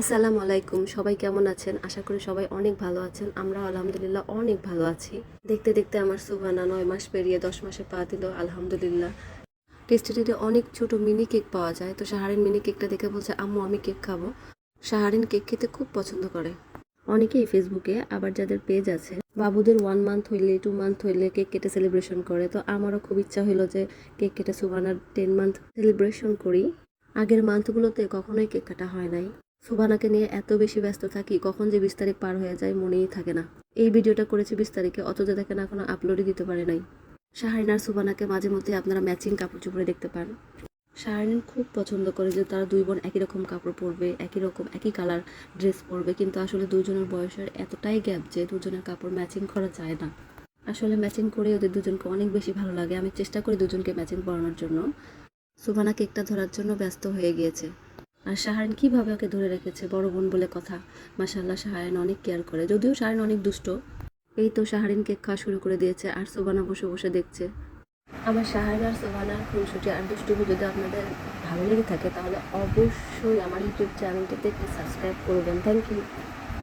আসসালামু আলাইকুম। সবাই কেমন আছেন? আশা করি সবাই অনেক ভালো আছেন। আমরা আলহামদুলিল্লাহ অনেক ভালো আছি। দেখতে দেখতে আমার সুবানা নয় মাস পেরিয়ে দশ মাসে পা দিল, আলহামদুলিল্লাহ। টেস্টিটিতে অনেক ছোট মিনি কেক পাওয়া যায়। তো শাহারিন মিনি কেকটা দেখে বলছে, আম্মু, আমি কেক খাব। সাহারিন কেক খেতে খুব পছন্দ করে। অনেকেই ফেসবুকে, আবার যাদের পেজ আছে, বাবুদের ওয়ান মান্থ হইলে টু মান্থ হইলে কেক কেটে সেলিব্রেশন করে। তো আমারও খুব ইচ্ছা হইল যে কেক কেটে সুবানার টেন মান্থ সেলিব্রেশন করি। আগের মান্থগুলোতে কখনোই কেক কাটা হয় নাই। সুবানাকে নিয়ে এত বেশি ব্যস্ত থাকি, কখন যে বিশ তারিখ পার হয়ে যায় মনেই থাকে না। এই ভিডিওটা করেছি বিশ তারিখে, অথচ দেখেন এখনও আপলোডই দিতে পারে নাই। শাহারিন আর সুবানাকে মাঝে মধ্যে আপনারা ম্যাচিং কাপড় চোপড়ে দেখতে পান। শাহারিন খুব পছন্দ করে যে তারা দুই বোন একই রকম কাপড় পরবে, একই রকম, একই কালার ড্রেস পরবে, কিন্তু আসলে দুজনের বয়সের এতটাই গ্যাপ যে দুজনের কাপড় ম্যাচিং করা যায় না। আসলে ম্যাচিং করে ওদের দুজনকে অনেক বেশি ভালো লাগে। আমি চেষ্টা করি দুজনকে ম্যাচিং পরানোর জন্য। সুবানা কেকটা ধরার জন্য ব্যস্ত হয়ে গিয়েছে। আর শাহারিন কীভাবে ওকে ধরে রেখেছে? বড় বোন বলে কথা। মাসাল্লাহ শাহারিন অনেক কেয়ার করে। যদিও শাহারিন অনেক দুষ্ট। এই তো শাহারিন কেক খাওয়া শুরু করে দিয়েছে আর সোবানা বসে বসে দেখছে। আমার শাহারিন আর সোবানার খুনসুটি আর দুষ্টুমি যদি আপনাদের ভালো লেগে থাকে, তাহলে অবশ্যই আমার ইউটিউব চ্যানেলটিতে একটি সাবস্ক্রাইব করবেন। Thank you